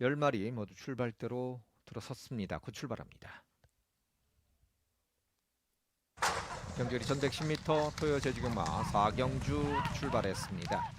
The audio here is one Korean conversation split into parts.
10마리 모두 출발대로 들어섰습니다. 곧 출발합니다. 경距离 1110m 토요 제주경마 4경주 출발했습니다.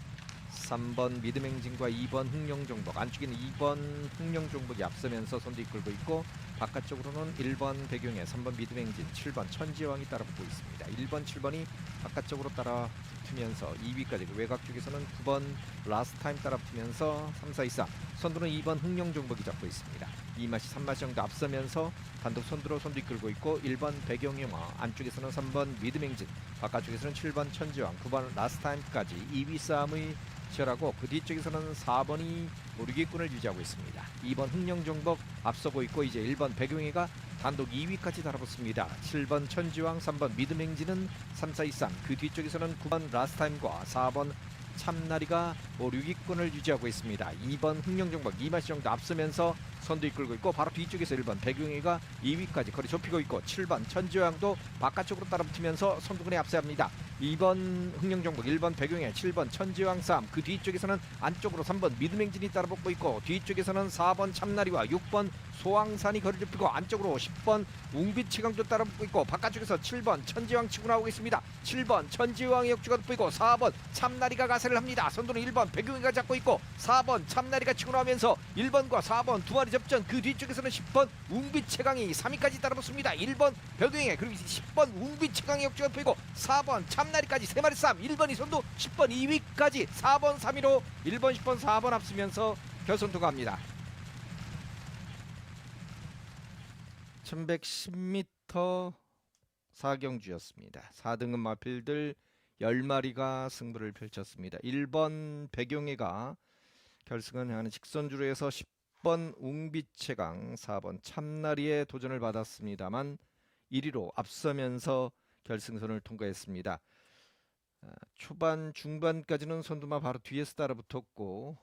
3번 미드맹진과 2번 흥룡종복 안쪽에는 2번 흥룡종복이 앞서면서 손도 이끌고 있고 바깥쪽으로는 1번 배경에 3번 미드맹진 7번 천지왕이 따라붙고 있습니다. 1번 7번이 바깥쪽으로 따라 붙으면서 2위까지 외곽 쪽에서는 9번 라스타임 따라 붙으면서 3, 4, 2, 3 선두는 2번 흥룡종복이 잡고 있습니다. 2마시 3마시 정도 앞서면서 단독 선두로 손도 이끌고 있고 1번 배경영화 안쪽에서는 3번 미드맹진 바깥쪽에서는 7번 천지왕 9번 라스타임까지 2위 싸움의 치열하고 그 뒤쪽에서는 4번이 오르기꾼을 유지하고 있습니다. 2번 흥령종복 앞서고 있고 이제 1번 백용희가 단독 2위까지 달아붙습니다. 7번 천지왕, 3번 미드맹지는 3, 4, 2, 3. 그 뒤쪽에서는 9번 라스타임과 4번 참나리가 5, 6위권을 유지하고 있습니다. 2번 흥령종복 2마시 정도 앞서면서 선두 이끌고 있고 바로 뒤쪽에서 1번 백용희가 2위까지 거리 좁히고 있고 7번 천지왕도 바깥쪽으로 따라붙으면서 선두권에 앞서합니다. 2번 흥령정복 1번 백용해 7번 천지왕 싸움 그 뒤쪽에서는 안쪽으로 3번 미드맹진이 따라붙고 있고 뒤쪽에서는 4번 참나리와 6번 소왕산이 거리 좁히고 안쪽으로 10번 웅빛 치강도 따라붙고 있고 바깥쪽에서 7번 천지왕 치고 나오고 있습니다 7번 천지왕의 역주가 돋보이고 4번 참나리가 가세를 합니다. 선두는 1번 백용해가 잡고 있고 4번 참나리가 치고 나오면서 1번과 4번 두 마리 접전 그 뒤쪽에서는 10번 웅빛 채강이 3위까지 따라붙습니다. 1번 백용해 그리고 10번 웅빛 채강의 역주가 돋보이고 4번 참나리까지 세 마리 싸움 1번이 선두 10번 2위까지 4번 3위로 1번 10번 4번 앞서면서 결선 통과합니다. 1110m 사경주였습니다 4등은 마필들 10마리가 승부를 펼쳤습니다 1번 백용희가 결승은 하는 직선주로 해서 10번 웅빛채강 4번 참나리의 도전을 받았습니다만 1위로 앞서면서 결승선을 통과했습니다. 아, 초반 중반까지는 선두마 바로 뒤에서 따라붙었고